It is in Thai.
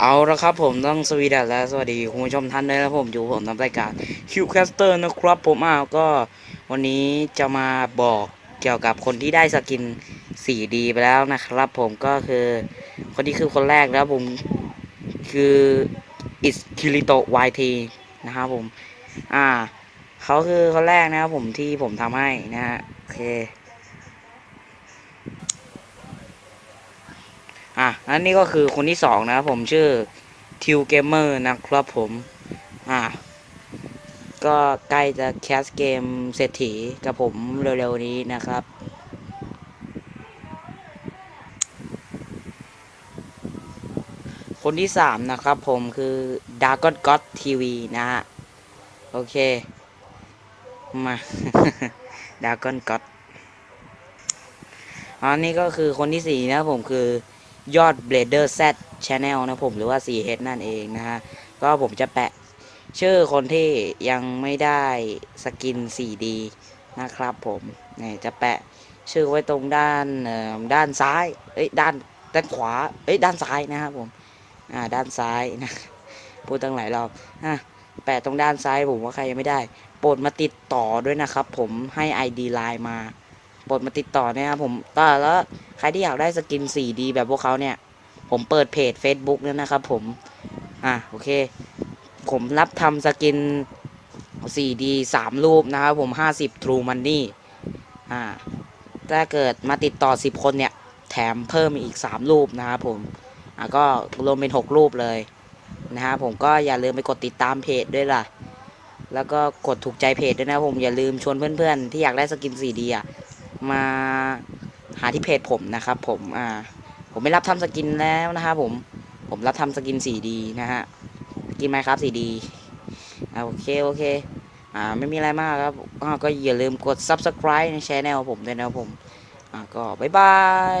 เอาละครับผมต้องสวีดัสและสวัสดีคุณผู้ชมท่านด้วยนะผมอยู่ผมทำรายการคิวแคสเตอร์นะครับผมอ้าวก็วันนี้จะมาบอกเกี่ยวกับคนที่ได้สกิน 4D ไปแล้วนะครับผมก็คือคนที่คือคนแรกแล้วผมคืออิสคิริโตะ YT นะครับผม อ่าเขาคือคนแรกนะครับผมที่ผมทำให้นะฮะโอเค อะอันนี้ก็คือคนที่สองนะครับผมชื่อทิวเกมเมอร์นะครับผมอะก็ใกล้จะแคสเกมเศรษฐีกับผมเร็วๆนี้นะครับคนที่สามนะครับผมคือ d a r k o n God TV นะฮะ โอเค มา d a r k o n God อันนี้ก็คือคนที่สี่นะผมคือ ยอด Blader Z Channel นะผมหรือว่า 4H นั่นเองนะฮะ ก็ผมจะแปะชื่อคนที่ยังไม่ได้สกิน 4D นะครับผมเนี่ยจะแปะชื่อไว้ตรงด้านด้านซ้ายเอ้ยด้านด้านขวาเอ้ยด้านซ้ายนะครับผมอ่าด้านซ้ายนะพูดตั้งหลายรอบอะแปะตรงด้านซ้ายผมว่าใครยังไม่ได้ โปรดมาติดต่อด้วยนะครับผมให้ ID ไลน์มา โปดมาติดต่อนะครับผมต่อแล้วใครที่อยากได้สกิน 4D แบบพวกเขาเนี่ย ผมเปิดเพจ Facebook แล้วนะครับผม อะโอเค ผมรับทำสกิน 4D 3 รูปนะครับผม 50 True Money อ่าถ้าเกิดมาติดต่อ 10 คนเนี่ย แถมเพิ่มอีก 3 รูปนะครับผมอะก็รวมเป็น 6 รูปเลยนะฮะผมก็อย่าลืมไปกดติดตามเพจด้วยล่ะแล้วก็กดถูกใจเพจด้วยนะผมอย่าลืมชวนเพื่อนๆ ที่อยากได้สกิน 4D อะ มาหาที่เพจผมนะครับ ผมอ่าผมไม่รับทำสกินแล้วนะครับผมผมรับทำสกิน 4D นะฮะสกินไหมครับ 4D โอเคโอเคอ่าไม่มีอะไรมากครับก็อย่าลืมกด subscribe ในช่องผมด้วยนะครับผมอ่าก็บ๊ายบาย